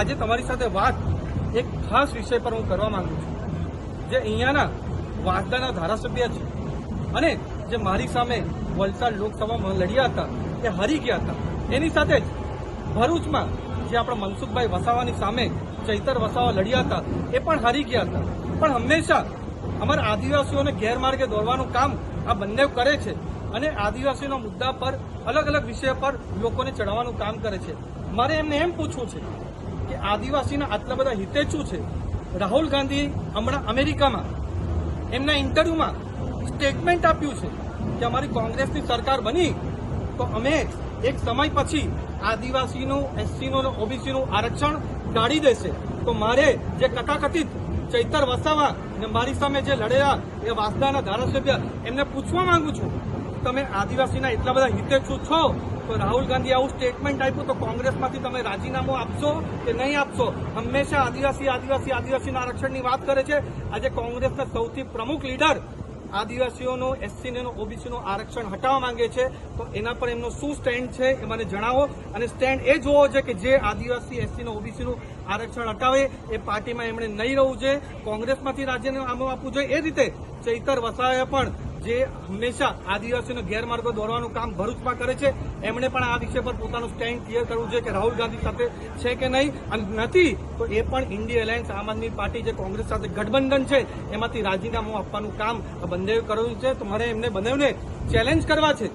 આજે તમારી સાથે વાત એક ખાસ વિષય પર હું કરવા માંગુ છું. જે અહીંયાના વાંસદાના ધારાસભ્ય છે અને જે મારી સામે વલસાડ લોકસભામાં લડ્યા હતા, એ હારી ગયા હતા. એની સાથે જ ભરૂચમાં જે આપણા મનસુખભાઈ વસાવાની સામે ચૈતર વસાવા લડ્યા હતા, એ પણ હારી ગયા હતા. પણ હંમેશા અમારા આદિવાસીઓને ગેરમાર્ગે દોરવાનું કામ આ બંને કરે છે અને આદિવાસીઓના મુદ્દા પર અલગ અલગ વિષય પર લોકોને ચડાવવાનું કામ કરે છે. મારે એમને એમ પૂછવું છે કે આદિવાસીના આટલા બધા હિતેચ્છુ છે? રાહુલ ગાંધી હમણાં અમેરિકામાં એમના ઇન્ટરવ્યુમાં સ્ટેટમેન્ટ આપ્યું છે કે અમારી કોંગ્રેસની સરકાર બની તો અમે એક સમય પછી આદિવાસીનું, એસસીનું અને ઓબીસીનું આરક્ષણ કાઢી દેશે. તો મારે જે કથાકથિત ચૈતર વસાવા ને મારી સામે જે લડેલા એ વાસદાના ધારાસભ્ય એમને પૂછવા માંગુ છું, તમે આદિવાસીના એટલા બધા હિતેચ્છુ છો? રાહુલ ગાંધી આવું સ્ટેટમેન્ટ આપ્યું તો કોંગ્રેસમાંથી તમે રાજીનામું આપશો કે નહીં આપશો? હંમેશા આદિવાસી આદિવાસી, આદિવાસીના આરક્ષણની વાત કરે છે. આજે કોંગ્રેસના સૌથી પ્રમુખ લીડર આદિવાસીઓનું, એસસીને ઓબીસીનું આરક્ષણ હટાવવા માંગે છે. તો એના પર એમનો શું સ્ટેન્ડ છે એ મને જણાવો. અને સ્ટેન્ડ એ જોવો છે કે જે આદિવાસી, એસસીનું, ઓબીસીનું આરક્ષણ હટાવે એ પાર્ટીમાં એમણે નહીં રહેવું જોઈએ. કોંગ્રેસમાંથી રાજીનામું આપવું જોઈએ. એ રીતે ચૈતર વસાવાએ પણ જે હંમેશા આદિવાસીઓને ગેરમાર્ગો દોરવાનું કામ ભરૂચમાં કરે છે, એમણે પણ આ વિષય પર પોતાનું સ્ટેન્ડ ક્લિયર કરવું જોઈએ કે રાહુલ ગાંધી સાથે છે કે નહીં. અને નથી, તો એ પણ ઇન્ડિયા એલાયન્સ આમ આદમી પાર્ટી જે કોંગ્રેસ સાથે ગઠબંધન છે, એમાંથી રાજીનામું આપવાનું કામ આ કર્યું છે. તો મારે એમને બંનેને ચેલેન્જ કરવા છે.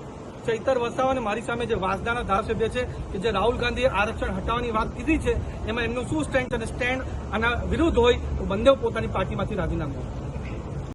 ચૈતર વસાવા મારી સામે જે વાસદાના ધારાસભ્ય છે, કે જે રાહુલ ગાંધીએ આરક્ષણ હટાવવાની વાત કીધી છે, એમાં એમનું શું સ્ટેન્ડ અને સ્ટેન્ડ આના વિરુદ્ધ હોય, તો બંને પોતાની પાર્ટીમાંથી રાજીનામું